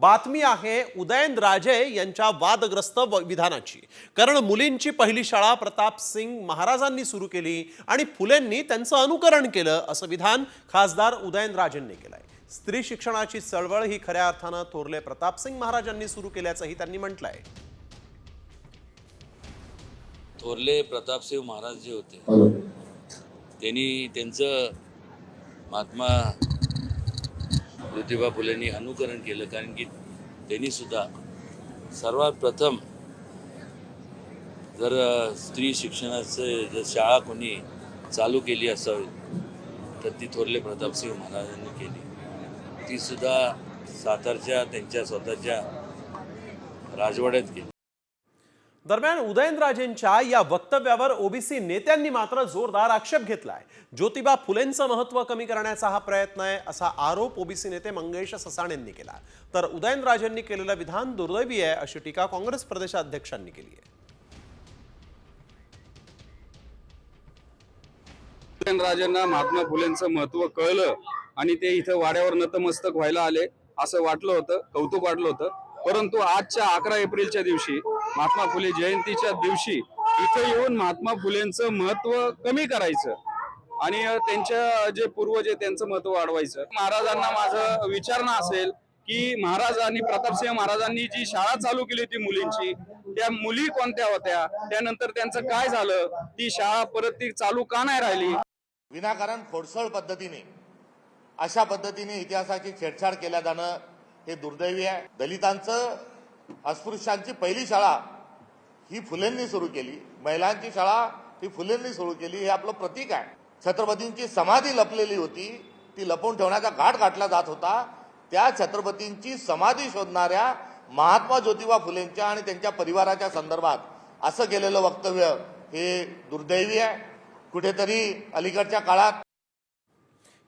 बातमी आहे उदयन राजे यांच्या वादग्रस्त विधानाची. कारण मुलींची पहिली शाळा प्रताप सिंग महाराजांनी सुरू केली आणि फुलेंनी त्यांचं अनुकरण केलं असं विधान खासदार उदयन राजेंनी केलंय. स्त्री शिक्षणाची चळवळ ही खऱ्या अर्थानं थोरले प्रताप सिंग महाराजांनी सुरू केल्याचंही त्यांनी म्हटलंय. थोरले प्रतापसिंह महाराज जे होते त्यांनी त्यांचं महात्मा ज्योतिबा फुलेंनी अनुकरण केलं कारण की त्यांनी सुद्धा सर्वात प्रथम जर स्त्री शिक्षणाचं जर शाळा कोणी चालू केली असावी तर ती थोरले प्रतापसिंह महाराजांनी केली. ती सुद्धा सातारच्या त्यांच्या स्वतःच्या राजवाड्यात केली. दरम्यान उदयनराजेंच्या या वक्तव्यावर ओबीसी नेत्यांनी मात्र जोरदार आक्षेप घेतलाय. ज्योतिबा फुलेंचं महत्त्व कमी करण्याचा हा प्रयत्न आहे असा आरोप ओबीसी नेते मंगेश ससाणेंनी केला. तर उदयनराजेंनी केलेलं विधान दुर्दैवी आहे अशी टीका काँग्रेस प्रदेशाध्यक्षांनी केली आहे. उदयनराजेंना महात्मा फुलेंचं महत्त्व कळलं आणि ते इथं वाड्यावर नतमस्तक व्हायला आले असं वाटलं होतं कौतुक वाटलं होतं. परंतु आजच्या अकरा एप्रिलच्या दिवशी महात्मा फुले जयंतीच्या दिवशी इथं येऊन महात्मा फुलेंचं महत्त्व कमी करायचं आणि त्यांच्या जे पूर्वज आहे त्यांचं महत्त्व वाढवायचं. महाराजांना माझं विचारणं असेल की महाराज आणि प्रतापसिंह महाराजांनी जी शाळा चालू केली होती मुलींची त्या मुली कोणत्या होत्या त्यानंतर त्यांचं काय झालं ती शाळा परत ती चालू का नाही राहिली? विनाकारण खोडसळ पद्धतीने अशा पद्धतीने इतिहासाची छेडछाड केल्या जाणं हे दुर्दैवी आहे. दलितांचं अस्पृश्यांची पहिली शाळा ही फुलेंनी सुरू केली. महिलांची शाळा ही फुलेंनी सुरू केली. हे आपलं प्रतीक आहे. छत्रपतींची समाधी लपलेली होती. ती लपवून ठेवण्याचा घाट गाठला जात होता. त्या छत्रपतींची समाधी शोधणाऱ्या महात्मा ज्योतिबा फुलेंच्या आणि त्यांच्या परिवाराच्या संदर्भात असं केलेलं वक्तव्य हे दुर्दैवी आहे. कुठेतरी अलीकडच्या काळात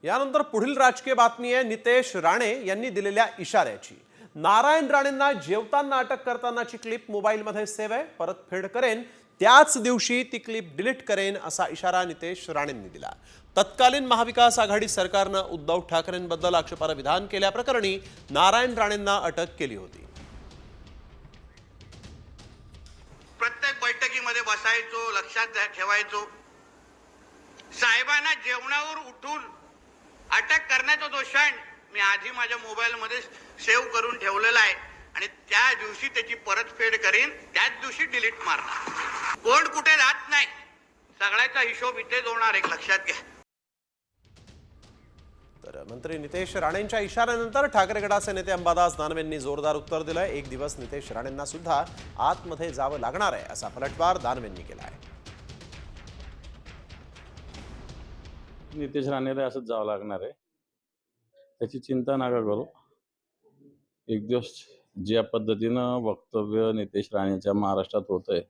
यानंतर पुढील राजकीय बातमी आहे. नितेश राणे यांनी दिलेल्या इशाऱ्याची. नारायण राणेंना जेवताना अटक करतानाची क्लिप मोबाईलमध्ये सेव्ह आहे. परतफेड करेन. त्याच दिवशी ती क्लिप डिलीट करेन असा इशारा नितेश राणेंनी दिला. तत्कालीन महाविकास आघाडी सरकारनं उद्धव ठाकरेंबद्दल आक्षेपार्ह विधान केल्याप्रकरणी नारायण राणेंना अटक केली होती. प्रत्येक बैठकीमध्ये बसायचो लक्षात ठेवायचो. साहेबांना जेवणावर उठून अटक करण्याचा जो क्षण मी आधी माझ्या मोबाईलमध्ये सेव्ह करून ठेवलेला आहे. आणि त्या दिवशी त्याची परतफेड करीन त्याच दिवशी डिलीट मारणार. कोण कुठे जात नाही. सगळ्याचा हिशोब इथेच होणार एक लक्षात घ्या. तर मंत्री नितेश राणेंच्या इशाऱ्यानंतर ठाकरे गटाचे नेते अंबादास दानवेंनी जोरदार उत्तर दिलंय. एक दिवस नितेश राणेंना सुद्धा आतमध्ये जावं लागणार आहे असा पलटवार दानवेंनी केला आहे नितेश राणेला असंच जावं लागणार आहे. त्याची चिंता नका करू. एक दिवस ज्या पद्धतीनं वक्तव्य नितेश राणेच्या महाराष्ट्रात होत आहे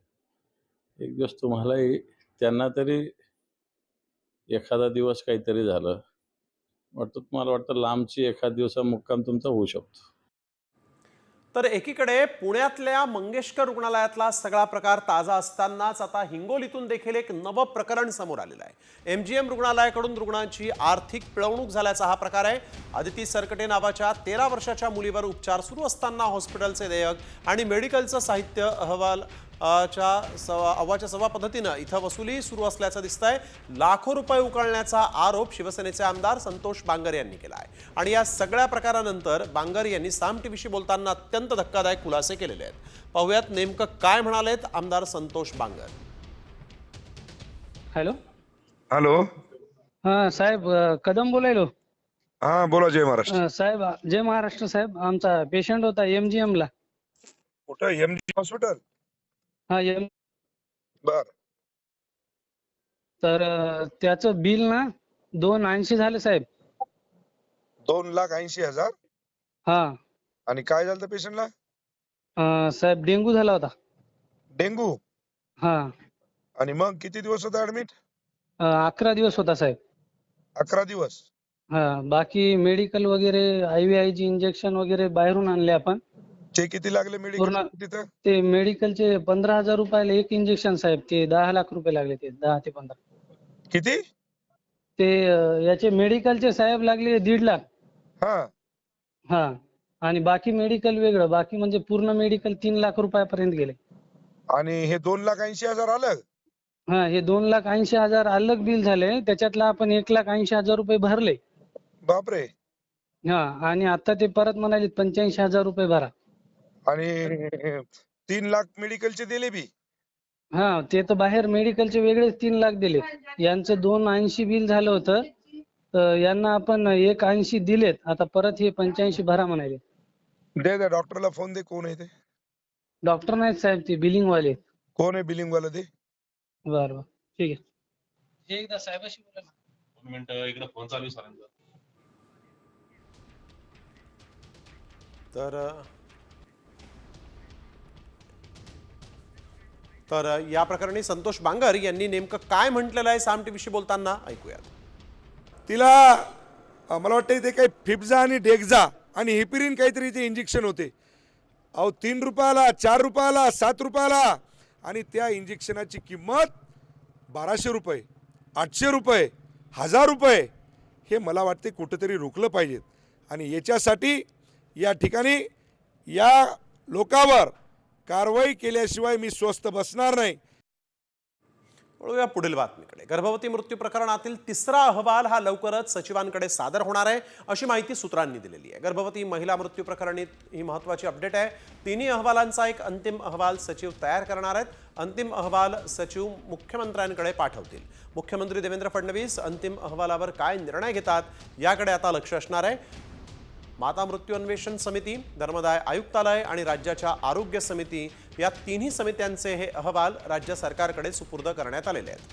एक दिवस तुम्हालाही त्यांना तरी एखादा दिवस काहीतरी झालं. वाटतं तुम्हाला वाटतं लांबची एखाद दिवसा मुक्काम तुमचा होऊ शकतो. तर एकीकडे पुण्यातल्या मंगेशकर रुग्णालयातला सगळा प्रकार ताजा असतानाच आता हिंगोलीतून देखील एक नवं प्रकरण समोर आलेलं आहे. एम जी एम रुग्णालयाकडून रुग्णांची आर्थिक पिळवणूक झाल्याचा हा प्रकार आहे. आदिती सरकटे नावाच्या तेरा वर्षाच्या मुलीवर उपचार सुरू असताना हॉस्पिटलचे देयक आणि मेडिकलचं साहित्य अहवाल च्या सवा अव्वाच्या सव्वा पद्धतीनं इथं वसुली सुरू असल्याचं दिसतंय. लाखो रुपये उकळण्याचा आरोप शिवसेनेचे आमदार संतोष बांगर यांनी केला आहे आणि या सगळ्या प्रकारानंतर बांगर यांनी साम टीव्हीशी बोलताना अत्यंत धक्कादायक खुलासे केलेले आहेत. पाहुयात नेमकं काय म्हणालेत आमदार संतोष बांगर. हॅलो? हॅलो? हा साहेब कदम बोलायलो. हा बोला जय महाराष्ट्र. अ, साहेब जय महाराष्ट्र साहेब. आमचा पेशंट होता एमजीएम ला. कुठं? एम जी हॉस्पिटल हा एम बर. तर अ, त्याचं बिल ना दोन ऐंशी झाले साहेब. दोन लाख ऐंशी हजार? हा. आणि काय झालं पेशंटला? अ, साहेब डेंगू झाला होता. डेंगू? हा. आणि मग किती दिवस होता ऍडमिट अ, अकरा दिवस होता साहेब. अकरा दिवस? हा बाकी मेडिकल वगैरे IVI ची इंजेक्शन वगैरे बाहेरून आणले आपण. ते किती लागले मेडिकल पूर्ण- ते मेडिकलचे पंधरा हजार रुपयाला एक इंजेक्शन साहेब ते दहा लाख रुपये लागले ते दहा ते पंधरा. किती? ते अ, याचे मेडिकलचे साहेब लागले दीड लाख. हा. हा. आणि बाकी मेडिकल वेगळं बाकी म्हणजे पूर्ण मेडिकल तीन लाख रुपयापर्यंत गेले. आणि हे दोन लाख ऐंशी हजार आलं? हा हे दोन लाख ऐंशी हजार अलग बिल झाले त्याच्यातलं आपण एक लाख ऐंशी हजार रुपये भरले. बापरे. हा आणि आता ते परत म्हणाले पंच्याऐंशी हजार रुपये भरा. आणि तीन लाख मेडिकलचे दिले बी. हा ते तर बाहेर मेडिकलचे वेगळेच तीन लाख दिले. यांचं दोन ऐंशी बिल झालं होतं. तर यांना आपण एक ऐंशी दिलेत. आता परत हे पंच्याऐंशी भरा म्हणाले. दे दे डॉक्टरला फोन दे कोण आहे ते? डॉक्टर नाहीत साहेब ते बिलिंग वाले. कोण आहे बिलिंग वाला ते? बरं बरं. ठीक आहे. हे एकदा साहेबाशी बोला ना. दोन मिनिटं इकडे फोन चालू आहे सरांचा. तर तर या प्रकरणी संतोष बांगर यांनी नेमकं काय म्हटलेलं आहे साम टीव्हीशी बोलताना ऐकूयात. तिला मला वाटतं ते काही फिप्झा आणि डेक्झा आणि हिपिरिन काहीतरी ते इंजेक्शन होते. अहो तीन रुपयाला चार रुपयाला सात रुपयाला आणि त्या इंजेक्शनाची किंमत बाराशे रुपये आठशे रुपये हजार रुपये हे मला वाटते कुठंतरी रोखलं पाहिजेत. आणि याच्यासाठी या ठिकाणी या लोकावर कारवाई केल्याशिवाय मी स्वस्थ बसणार नाही. वळूया पुढील बातमीकडे. गर्भवती मृत्यू प्रकरणातील तिसरा अहवाल हा लवकरच सचिवांकडे सादर होणार आहे अशी माहिती सूत्रांनी दिलेली आहे. गर्भवती महिला मृत्यू प्रकरणी ही महत्वाची अपडेट आहे. तिन्ही अहवालांचा एक अंतिम अहवाल सचिव तयार करणार आहेत. अंतिम अहवाल सचिव मुख्यमंत्र्यांकडे पाठवतील. मुख्यमंत्री देवेंद्र फडणवीस अंतिम अहवालावर काय निर्णय घेतात याकडे आता लक्ष असणार आहे. माता मृत्यू अन्वेषण समिती धर्मदाय आयुक्तालय आणि राज्याच्या आरोग्य समिती या तिन्ही समित्यांचे हे अहवाल राज्य सरकारकडे सुपूर्द करण्यात आलेले आहेत.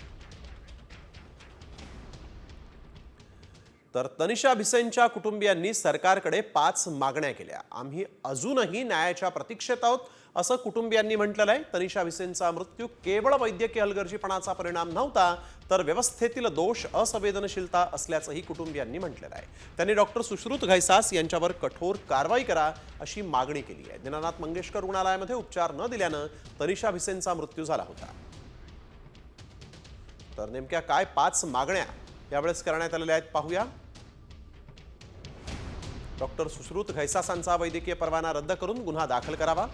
तर तनिषा भिसेंच्या कुटुंबियांनी सरकारकडे पाच मागण्या केल्या. आम्ही अजूनही न्यायाच्या प्रतीक्षेत आहोत. असं कुटुंबियांनी म्हटलेलं आहे. तनिषा भिसेंचा मृत्यू केवळ वैद्यकीय हलगर्जीपणाचा परिणाम नव्हता तर व्यवस्थेतील दोष असंवेदनशीलता असल्याचंही कुटुंबियांनी म्हटलेलं आहे. त्यांनी डॉक्टर सुश्रुत घैसास यांच्यावर कठोर कारवाई करा अशी मागणी केली आहे. दिनानाथ मंगेशकर रुग्णालयामध्ये उपचार न दिल्यानं तनिषा भिसेंचा मृत्यू झाला होता. तर नेमक्या काय पाच मागण्या यावेळेस करण्यात आलेल्या आहेत पाहूया. डॉक्टर सुश्रुत घैसासांचा वैद्यकीय परवाना रद्द करून गुन्हा दाखल करावा.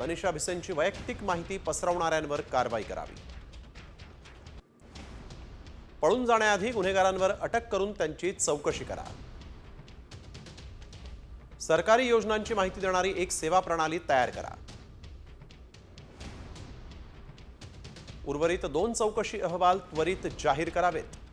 मनीषा भिसेंची वैयक्तिक माहिती पसरवणाऱ्यांवर कारवाई करावी. पळून जाण्याआधी गुन्हेगारांवर अटक करून त्यांची चौकशी करा. सरकारी योजनांची माहिती देणारी एक सेवा प्रणाली तयार करा. उर्वरित दोन चौकशी अहवाल त्वरित जाहीर करावेत.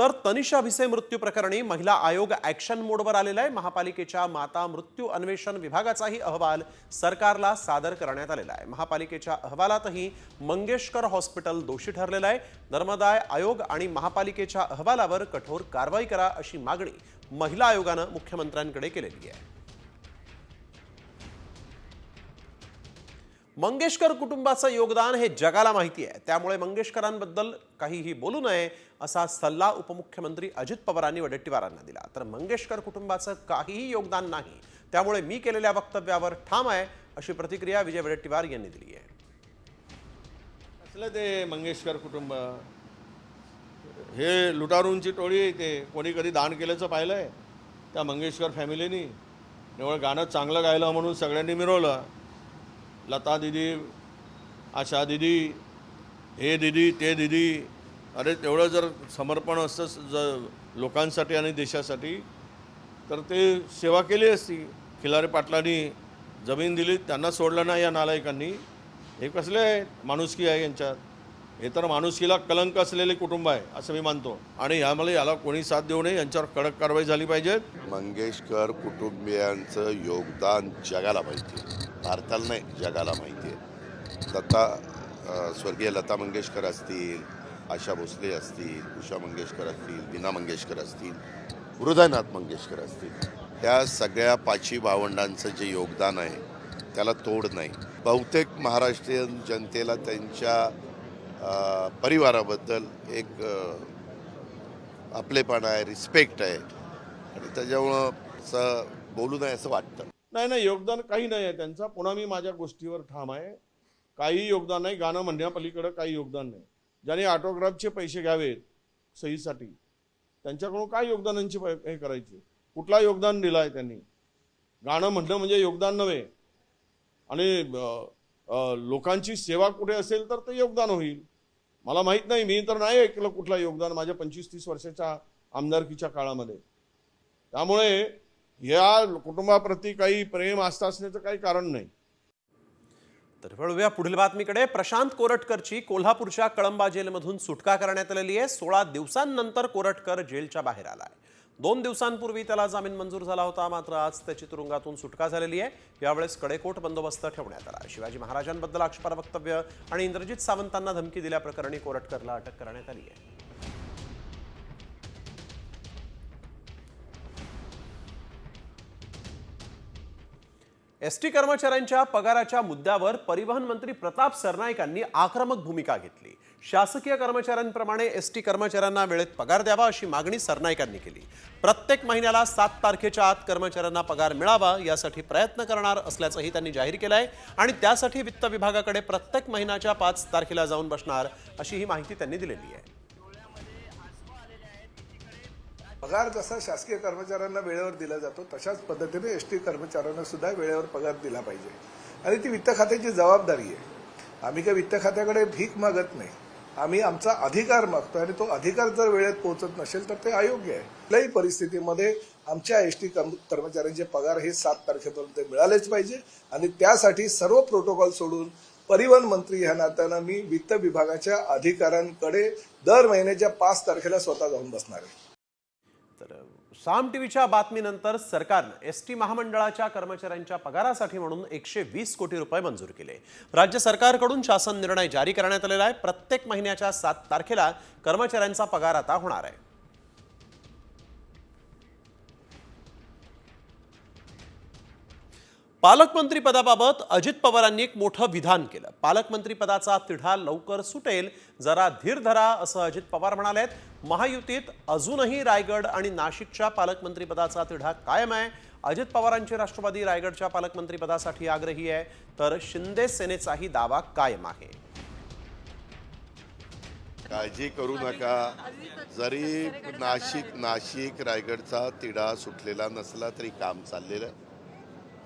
तर तनिषा भिसे मृत्यू प्रकरणी महिला आयोग ॲक्शन मोडवर आलेला आहे. महापालिकेच्या माता मृत्यू अन्वेषण विभागाचाही अहवाल सरकारला सादर करण्यात आलेला आहे. महापालिकेच्या अहवालातही मंगेशकर हॉस्पिटल दोषी ठरलेलं आहे. नर्मदाय आयोग आणि महापालिकेच्या अहवालावर कठोर कारवाई करा अशी मागणी महिला आयोगानं मुख्यमंत्र्यांकडे केलेली आहे. मंगेशकर कुटुंबाचं योगदान हे जगाला माहिती आहे. त्यामुळे मंगेशकरांबद्दल काहीही बोलू नये असा सल्ला उपमुख्यमंत्री अजित पवारांनी वडेट्टीवारांना दिला. तर मंगेशकर कुटुंबाचं काहीही योगदान नाही. त्यामुळे मी केलेल्या वक्तव्यावर ठाम आहे अशी प्रतिक्रिया विजय वडेट्टीवार यांनी दिली आहे. असलं ते मंगेशकर कुटुंब? हे लुटारूंची टोळी ते. कोणी कधी दान केल्याचं पाहिलं आहे त्या मंगेशकर फॅमिलीनी निवळ गाणं चांगलं गायलं म्हणून सगळ्यांनी मिरवलं. लता दिदी आशा दिदी हे दिदी ते दिदी अरे तेवढं जर समर्पण असतं ज लोकांसाठी आणि देशासाठी तर ते सेवा केली असती. खिलारे पाटलांनी जमीन दिली त्यांना सोडलं नाही या नालायकांनी. हे कसले आहे माणुसकी आहे यांच्यात? हे तर माणुसकीला कलंक असलेले कुटुंब आहे असं मी मानतो. आणि यामुळे याला कोणी साथ देऊ नये यांच्यावर कडक कारवाई झाली पाहिजे. मंगेशकर कुटुंबियांचं योगदान जगाला माहिती आहे. भारताला नाही जगाला माहिती आहे. लता स्वर्गीय लता मंगेशकर असतील आशा भोसले असतील उषा मंगेशकर असतील दीना मंगेशकर असतील हृदयनाथ मंगेशकर असतील या सगळ्या पाची भावंडांचं जे योगदान आहे त्याला तोड नाही. बहुतेक महाराष्ट्रीयन जनतेला त्यांच्या परिवाराबद्दल एक आपलेपण आहे रिस्पेक्ट आहे. आणि त्याच्यामुळं असं बोलू नये असं वाटतं. नाही नाही योगदान काही नाही आहे त्यांचा. पुन्हा मी माझ्या गोष्टीवर ठाम आहे. काही योगदान नाही. गाणं म्हणण्यापलीकडं काही योगदान नाही. ज्याने ऑटोग्राफचे पैसे घ्यावेत सहीसाठी त्यांच्याकडून काय योगदानांची हे करायची? कुठला योगदान दिलाय त्यांनी? गाणं म्हटलं म्हणजे योगदान नव्हे. आणि लोकांची सेवा कुठे असेल तर ते योगदान होईल. मला माहीत नाही मी तर नाही ऐकलं कुठलं योगदान माझ्या पंचवीस तीस वर्षाच्या आमदारकीच्या काळामध्ये. त्यामुळे या कुटुंबाप्रती काही प्रेम आस्था असण्याचं काही कारण नाही. तर वळूया पुढील बातमीकडे. प्रशांत कोरटकरची कोल्हापूरच्या कळंबा जेलमधून सुटका करण्यात आलेली आहे. सोळा दिवसांनंतर कोरटकर जेलच्या बाहेर आलाय. दोन दिवसांपूर्वी त्याला जामीन मंजूर झाला होता मात्र आज त्याची तुरुंगातून सुटका झालेली आहे. यावेळेस कडेकोट बंदोबस्त ठेवण्यात आला. शिवाजी महाराजांबद्दल आक्षेपार वक्तव्य आणि इंद्रजित सावंतांना धमकी दिल्याप्रकरणी कोरटकरला अटक करण्यात आली आहे. एसटी कर्मचाऱ्यांच्या पगाराच्या मुद्द्यावर परिवहन मंत्री प्रताप सरनाईकांनी आक्रमक भूमिका घेतली. शासकीय कर्मचाऱ्यांप्रमाणे एस टी कर्मचाऱ्यांना वेळेत पगार द्यावा अशी मागणी सरनाईकांनी केली. प्रत्येक महिन्याला सात तारखेच्या आत कर्मचाऱ्यांना पगार मिळावा यासाठी प्रयत्न करणार असल्याचंही त्यांनी जाहीर केलं आहे आणि त्यासाठी वित्त विभागाकडे प्रत्येक महिन्याच्या पाच तारखेला जाऊन बसणार अशी ही माहिती त्यांनी दिलेली आहे. पगार जसा शासकीय कर्मचाऱ्यांना वेळेवर दिला जातो तशाच पद्धतीने एस टी कर्मचाऱ्यांना सुद्धा वेळेवर पगार दिला पाहिजे. आणि ती वित्त खात्याची जबाबदारी आहे. आम्ही काही वित्त खात्याकडे भीक मागत नाही. आम्ही आमचा अधिकार मागतो आणि तो अधिकार जर वेळेत पोहोचत नसेल तर ते अयोग्य आहे. कुठल्याही परिस्थितीमध्ये आमच्या एस टी कर्मचाऱ्यांचे पगार हे सात तारखेपर्यंत मिळालेच पाहिजे आणि त्यासाठी सर्व प्रोटोकॉल सोडून परिवहन मंत्री ह्या नात्यानं मी वित्त विभागाच्या अधिकाऱ्यांकडे दर महिन्याच्या पाच तारखेला स्वतः जाऊन बसणार आहे. साम टीव्हीच्या बातमीनंतर सरकारनं एस टी महामंडळाच्या कर्मचाऱ्यांच्या पगारासाठी म्हणून एकशे वीस कोटी रुपये मंजूर केले. राज्य सरकारकडून शासन निर्णय जारी करण्यात आलेला आहे. प्रत्येक महिन्याच्या सात तारखेला कर्मचाऱ्यांचा पगार आता होणार आहे. पालकमंत्री पदाबाबत अजित पवारांनी एक मोठं विधान केलं. पालकमंत्री पदाचा तिढा लवकर सुटेल जरा धीर धरा असं अजित पवार म्हणाले महायुतीत अजूनही रायगड आणि नाशिकच्या पालकमंत्री पदाचा तिढा कायम आहे. अजित पवारांची राष्ट्रवादी रायगडच्या पालकमंत्री पदासाठी आग्रही आहे तर शिंदे सेनेचाही दावा कायम आहे. काळजी करू नका. जरी नाशिक नाशिक रायगडचा तिढा सुटलेला नसला तरी काम चाललेलं. आहे.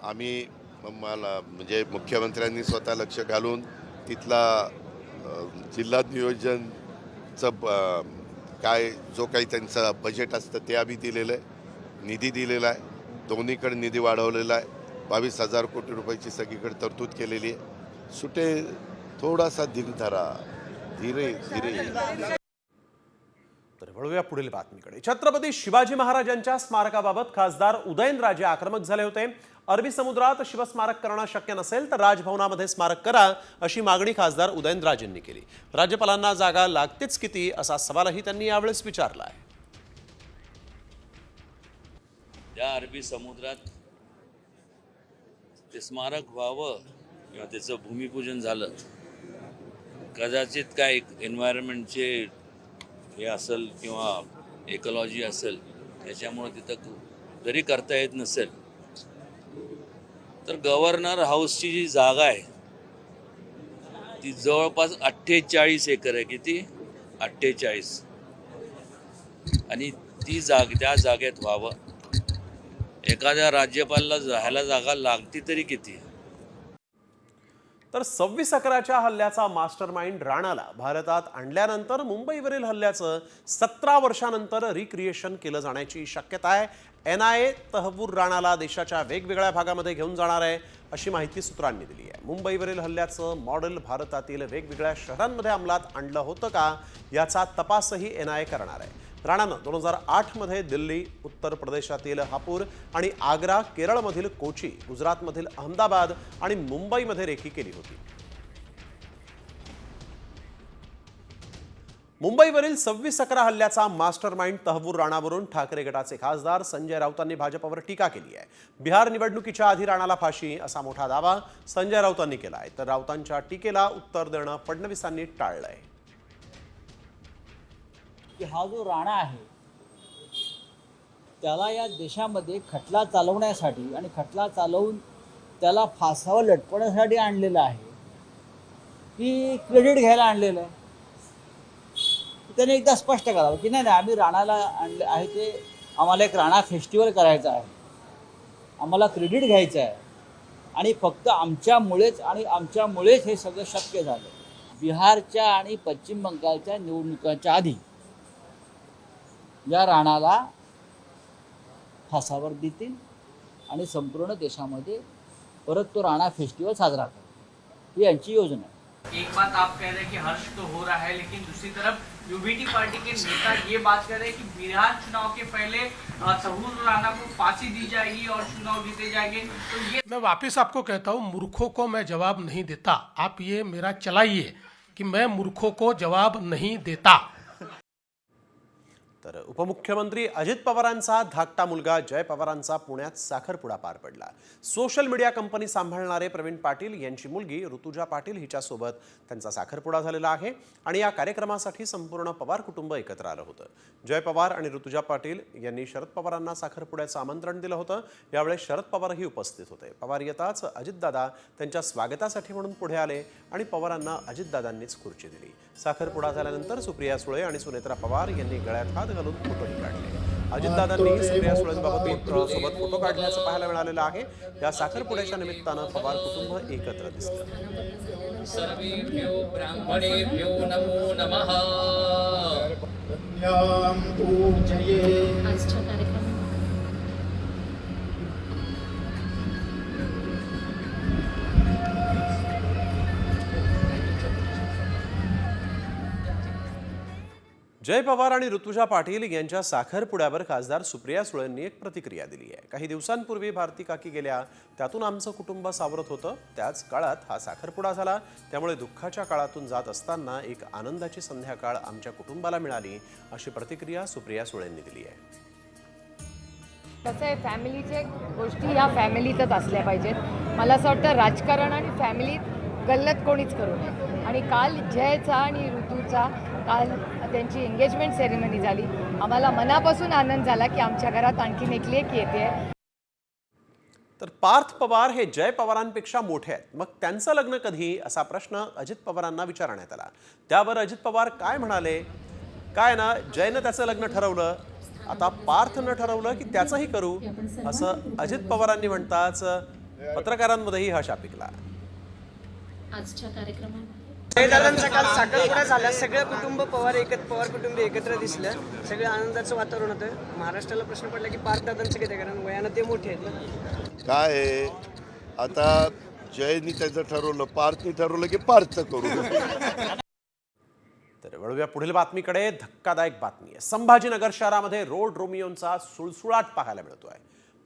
आम्ही मला म्हणजे मुख्यमंत्र्यांनी स्वतः लक्ष घालून तिथला जिल्हा नियोजनचं ब- काय जो काही त्यांचं बजेट असतं ते आम्ही दिलेलं आहे. निधी दिलेला आहे. दोन्हीकडे निधी वाढवलेला आहे. बावीस हजार कोटी रुपयाची सगळीकडे तरतूद केलेली आहे. सुटे थोडासा धीर धरा. धीरे धीरे. तर वळूया पुढील बातमीकडे. छत्रपती शिवाजी महाराजांच्या स्मारकाबाबत खासदार उदयनराजे आक्रमक झाले होते. अरबी समुद्रात शिवस्मारक करणं शक्य नसेल तर राजभवनामध्ये स्मारक करा अशी मागणी खासदार उदयनराजेंनी केली. राज्यपालांना जागा लागतेच किती असा सवालही त्यांनी यावेळेस विचारला आहे त्या अरबी समुद्रात ते स्मारक व्हावं किंवा त्याचं भूमिपूजन झालं कदाचित काय एन्व्हायरमेंटचे हे असेल किंवा इकॉलॉजी असेल त्याच्यामुळं तिथं जरी करता येत नसेल. तर गव्हर्नर हाऊसची जी जागा आहे ती जवळपास अठ्ठेचाळीस एकर आहे. किती? अठ्ठेचाळीस. आणि ती जाग त्या जागेत व्हावं. एखाद्या राज्यपालला जायला जागा लागती तरी किती? तर सव्वीस अकराच्या हल्ल्याचा मास्टर माइंड राणाला भारतात आणल्यानंतर मुंबईवरील हल्ल्याचं सतरा वर्षानंतर रिक्रिएशन केलं जाण्याची शक्यता आहे. एन आय ए तहबूर राणाला देशाच्या वेगवेगळ्या भागामध्ये घेऊन जाणार आहे अशी माहिती सूत्रांनी दिली आहे. मुंबईवरील हल्ल्याचं मॉडेल भारतातील वेगवेगळ्या शहरांमध्ये अंमलात आणलं होतं का याचा तपासही एन आय ए करणार आहे. राणानं दोन हजार आठमध्ये दिल्ली उत्तर प्रदेशातील हापूर आणि आग्रा केरळमधील कोची गुजरातमधील अहमदाबाद आणि मुंबईमध्ये रेखी केली होती. मुंबईवरील सव्वीस अकरा हल्ल्याचा मास्टर माइंड तहबूर राणावरून ठाकरे गटाचे खासदार संजय राऊतांनी भाजपवर टीका केली आहे. बिहार निवडणुकीच्या आधी राणाला फाशी असा मोठा दावा संजय राऊतांनी केला आहे तर राऊतांच्या टीकेला उत्तर देणं फडणवीसांनी टाळलं आहे की हा जो राणा आहे त्याला या देशामध्ये खटला चालवण्यासाठी आणि खटला चालवून त्याला फासावर लटपण्यासाठी आणलेलं आहे. की क्रेडिट घ्यायला आणलेलं आहे. त्याने एकदा स्पष्ट करावं की नाही नाही आम्ही राणाला आणले आहे ते आम्हाला एक राणा फेस्टिवल करायचा आहे. आम्हाला क्रेडिट घ्यायचं आहे. आणि फक्त आमच्यामुळेच आणि आमच्यामुळेच हे सगळं शक्य झालं. बिहारच्या आणि पश्चिम बंगालच्या निवडणुकांच्या आधी. या राणाला फासावर देतील आणि संपूर्ण देशामध्ये परत तो राणा फेस्टिवल साजरा करेल ही यांची योजना आहे. एक बात आप कह रहे हैं कि हर्ष तो हो रहा है लेकिन दूसरी तरफ़ यूबीटी पार्टी के नेता ये बात कर रहे हैं कि बिहार चुनाव के पहले तहूर राणा को फांसी दी जाएगी और चुनाव जीते जाएँगे। तो ये मैं वापस आपको कहता हूँ मूर्खों को मैं जवाब नहीं देता। आप ये मेरा चलाइए कि मैं मूर्खों को जवाब नहीं देता। तर उपमुख्यमंत्री अजित पवारांचा धाकटा मुलगा जय पवारांचा पुण्यात साखरपुडा पार पडला. सोशल मीडिया कंपनी सांभाळणारे प्रवीण पाटील यांची मुलगी ऋतुजा पाटील हिच्यासोबत त्यांचा साखरपुडा झालेला आहे आणि या कार्यक्रमासाठी संपूर्ण पवार कुटुंब एकत्र आलं होतं. जय पवार आणि ऋतुजा पाटील यांनी शरद पवारांना साखरपुड्याचं आमंत्रण दिलं होतं. यावेळेस शरद पवारही उपस्थित होते. पवार येताच अजितदादा त्यांच्या स्वागतासाठी म्हणून पुढे आले आणि पवारांना अजितदादांनीच खुर्ची दिली. साखरपुडा झाल्यानंतर सुप्रिया सुळे आणि सुनेत्रा पवार यांनी गळ्यात हात घालून फोटोही काढले. अजितदादांनी सुप्रिया सुळेंबाबत सोबत फोटो काढल्याचं पाहायला मिळालेलं आहे. या साखरपुड्याच्या निमित्तानं पवार कुटुंब एकत्र दिसलं. जय पवार आणि ऋतुजा पाटील यांच्या साखरपुड्यावर खासदार सुप्रिया सुळेंनी एक प्रतिक्रिया दिली आहे. काही दिवसांपूर्वी भारती काकी गेल्या. त्यातून आमचं कुटुंब सावरत होतं. त्याच काळात हा साखरपुडा झाला. त्यामुळे दुःखाच्या काळातून जात असताना एक आनंदाची संध्याकाळ आमच्या कुटुंबाला मिळाली अशी प्रतिक्रिया सुप्रिया सुळेंनी दिली आहे. कसं आहे फॅमिलीचे गोष्टी ह्या फॅमिलीतच असल्या पाहिजेत. मला असं वाटतं राजकारण आणि फॅमिलीत गल्लत कोणीच करू नये. आणि काल जयचा आणि ऋतूचा काल त्यांची एंगेजमेंट सेरेमनी झाली. आम्हाला मनापासून आनंद झाला की आमच्या घरात आणखीन एक लेक येते. तर पार्थ पवार हे जय पवारांपेक्षा मोठे आहेत. मग त्यांचं लग्न कधी? असा प्रश्न अजित पवारांना विचारण्यात आला. त्यावर अजित पवार काय म्हणाले? काय ना जयनं त्याचं लग्न ठरवलं. आता पार्थनं ठरवलं की त्याचंही करू. असं अजित पवारांनी म्हणताच पत्रकारांमध्येही हशा पिकला. आजच्या कार्यक्रमात जयदादांचा काल साखरपुडा झाला. सगळं कुटुंब पवार एकत्र पवार कुटुंब एकत्र दिसलं. सगळं आनंदाचं वातावरण होतं. महाराष्ट्राला प्रश्न पडला की पार्थ दादांचं किती कारण? वयानं ते मोठे आहेत ना. काय आहे आता जयनी त्याचं ठरवलं पार्थनी ठरवलं की पार्थ करू. तर वळूया पुढील बातमीकडे. धक्कादायक बातमी आहे. संभाजीनगर शहरामध्ये रोड रोमियोंचा सुळसुळाट पाहायला मिळतोय.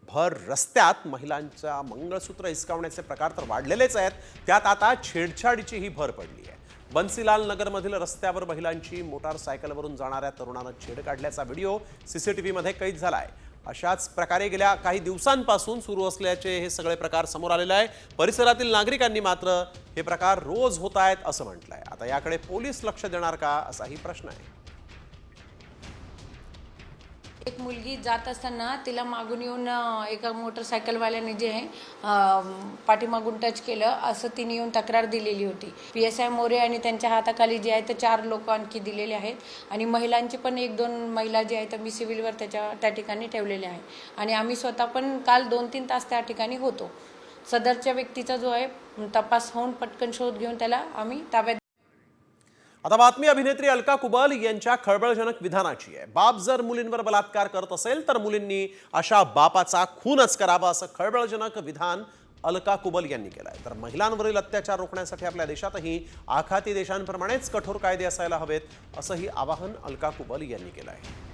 भर रस्त्यात महिलांच्या मंगळसूत्र हिसकावण्याचे प्रकार तर वाढलेलेच आहेत. त्यात आता छेडछाडीचीही भर पडली आहे. बन्सीलाल नगरमधील रस्त्यावर महिलांची मोटारसायकलवरून जाणाऱ्या तरुणानं छेड काढल्याचा व्हिडिओ सीसीटीव्हीमध्ये कैद झाला आहे अशाच प्रकारे गेल्या काही दिवसांपासून सुरू असल्याचे हे सगळे प्रकार समोर आलेले आहे. परिसरातील नागरिकांनी मात्र हे प्रकार रोज होत आहेत असं म्हटलं आहे आता याकडे पोलीस लक्ष देणार का असाही प्रश्न आहे. एक मुलगी जात असताना तिला मागून येऊन एका मोटरसायकलवाल्याने जे आहे पाठीमागून टच केलं असं तिने येऊन तक्रार दिलेली होती. पी एस आय मोरे आणि त्यांच्या हाताखाली जे आहे ते चार लोक आणखी दिलेले आहेत. आणि महिलांची पण एक दोन महिला जे आहेत मी सिव्हिलवर त्याच्या त्या ठिकाणी ठेवलेले आहे. आणि आम्ही स्वतः पण काल दोन तीन तास त्या ठिकाणी होतो. सदरच्या व्यक्तीचा जो आहे तपास होऊन पटकन शोध घेऊन त्याला आम्ही ताब्यात आता बातमी अभिनेत्री अलका कुबल यांच्या खळबळजनक विधानाची आहे. बाप जर मुलींवर बलात्कार करत असेल तर मुलींनी अशा बापाचा खूनच करावा असं खळबळजनक विधान अलका कुबल यांनी केलं आहे तर महिलांवरील अत्याचार रोखण्यासाठी आपल्या देशातही आखाती देशांप्रमाणेच कठोर कायदे असायला हवेत असंही आवाहन अलका कुबल यांनी केलं आहे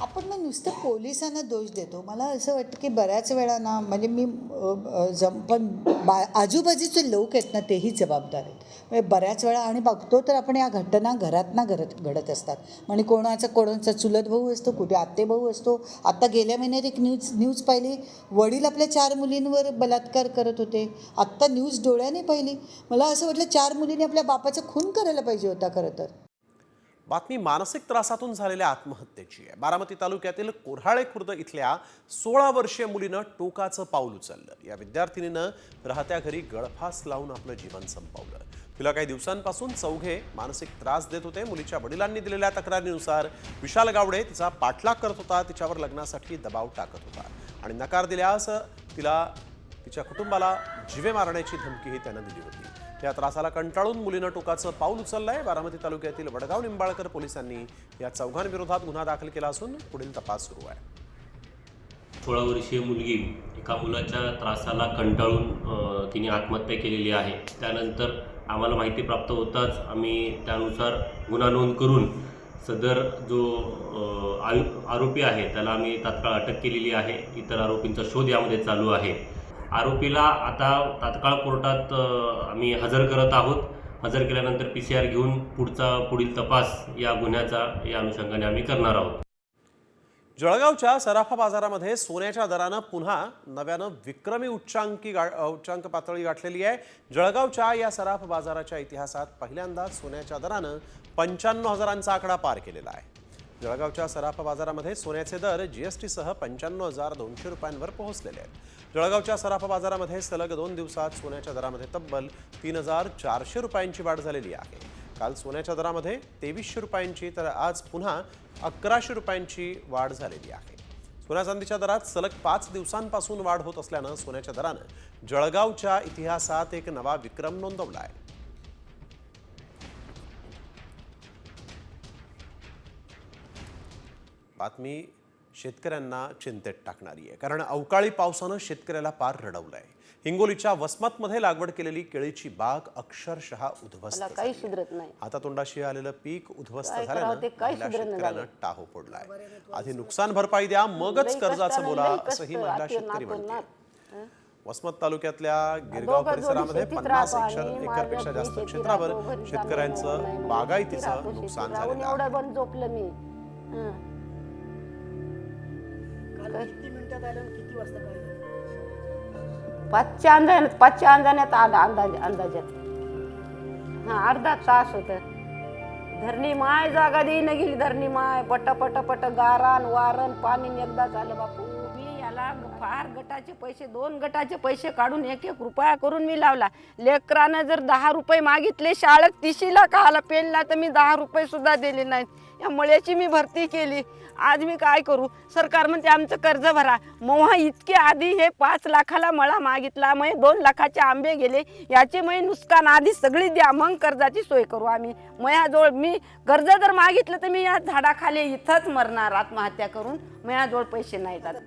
आपण मग नुसतं पोलिसांना दोष देतो. मला असं वाटतं की बऱ्याच वेळा ना म्हणजे मी जम पण बा आजूबाजूचे लोक आहेत ना तेही जबाबदार आहेत. म्हणजे बऱ्याच वेळा आणि बघतो तर आपण या घटना घरात ना घडत घडत असतात. म्हणजे कोणाचा कोणाचा चुलत भाऊ असतो कुठे आत्ते भाऊ असतो. आत्ता गेल्या महिन्यात एक न्यूज न्यूज पाहिली. वडील आपल्या चार मुलींवर बलात्कार करत होते. आत्ता न्यूज डोळ्याने पाहिली. मला असं वाटलं चार मुलींनी आपल्या बापाचा खून करायला पाहिजे होता खरं तर. बातमी मानसिक त्रासातून झालेल्या आत्महत्येची आहे. बारामती तालुक्यातील कोऱ्हाळे खुर्द इथल्या सोळा वर्षीय मुलीनं टोकाचं पाऊल उचललं. या विद्यार्थिनीनं राहत्या घरी गळफास लावून आपलं जीवन संपवलं. तिला काही दिवसांपासून चौघे मानसिक त्रास देत होते. मुलीच्या वडिलांनी दिलेल्या तक्रारीनुसार विशाल गावडे तिचा पाठलाग करत होता. तिच्यावर लग्नासाठी दबाव टाकत होता आणि नकार दिल्यास तिला तिच्या कुटुंबाला जिवे मारण्याची धमकीही त्यानं दिली होती. या त्रासाला कंटाळून मुलीनं टोकाचं पाऊल उचललंय. बारामती तालुक्यातील वडगाव निंबाळकर पोलिसांनी या चौघांविरोधात गुन्हा दाखल केला असून पुढील तपास सुरू आहे. सोळा वर्षीय मुलगी एका मुलाच्या त्रासाला कंटाळून तिने आत्महत्या केलेली आहे. त्यानंतर आम्हाला माहिती प्राप्त होताच आम्ही त्यानुसार गुन्हा नोंद करून सदर जो आयु- आरोपी आहे त्याला आम्ही तात्काळ अटक केलेली आहे. इतर आरोपींचा शोध यामध्ये चालू आहे. आरोपीला आता तात्काळ कोर्टात आम्ही हजर करत आहोत. हजर केल्यानंतर पी सी आर घेऊन पुढचा पुढील तपास या गुन्ह्याचा या अनुषंगाने आम्ही करणार आहोत. जळगावच्या सराफा बाजारामध्ये सोन्याच्या दरानं पुन्हा नव्यानं विक्रमी उच्चांकी गा उच्चांक पातळी गाठलेली आहे. जळगावच्या या सराफ बाजाराच्या इतिहासात पहिल्यांदाच सोन्याच्या दरानं पंच्याण्णव हजारांचा आकडा पार केलेला आहे. जळगावच्या सराफा बाजारामध्ये सोन्याचे दर जीएसटीसह पंच्याण्णव हजार दोनशे रुपयांवर पोहोचलेले आहेत. जळगावच्या सराफा बाजारामध्ये सलग दोन दिवसात सोन्याच्या दरामध्ये तब्बल तीन हजार चारशे रुपयांची वाढ झालेली आहे. काल सोन्याच्या दरामध्ये तेवीसशे रुपयांची तर आज पुन्हा अकराशे रुपयांची वाढ झालेली आहे. सोन्या चांदीच्या दरात सलग पाच दिवसांपासून वाढ होत असल्यानं सोन्याच्या दरानं जळगावच्या इतिहासात एक नवा विक्रम नोंदवला आहे. बातमी शेतकऱ्यांना चिंतेत टाकणारी आहे. कारण अवकाळी पावसानं शेतकऱ्याला पार रडवलंय. हिंगोलीच्या वसमतमध्ये लागवड केलेली केळीची बाग अक्षरशः उद्ध्वस्त काही झाली. सुधरत नाही. हातातोंडाशी आलेलं पीक उद्ध्वस्त झाल्यानं सुधरणं शेतकऱ्यानं झालं. टाहो फोडलाय आधी नुकसान भरपाई द्या मगच कर्जाचं बोला असंही महिला आती शेतकरी म्हणते? वसमत तालुक्यातल्या गिरगाव परिसरामध्ये पन्नास एकरपेक्षा जास्त क्षेत्रावर शेतकऱ्यांचं नाही, नाही, शेती बागायतीचं राहतो, मी हं. पाचच्या अंदाजात पाचच्या अंदाजात आला अंदाज अंदाजात हा अर्धा तास होत धरणी माय जागा देईन गेली धरणी माय. पट पट पट गारण वारण पाणी एकदा झालं बापू. मी याला फार गटाचे पैसे दोन गटाचे पैसे काढून एक एक रुपया करून मी लावला. लेकरानं जर दहा रुपये मागितले शाळेत तिशीला काला पेनला तर मी दहा रुपये सुद्धा दिले नाहीत. या मळ्याची मी भरती केली. आज मी काय करू? सरकार म्हणते आमचं कर्ज भरा. मोहा इतके आधी हे पाच लाखाला मळा मागितला. मग दोन लाखाचे आंबे गेले. याचे मग नुकसान आधी सगळी द्या. मग कर्जाची सोय करू आम्ही. मयाजवळ मी कर्ज जर मागितलं तर मी या झाडाखाली इथंच मरणार. आत्महत्या करून मयाजवळ पैसे नाही जात.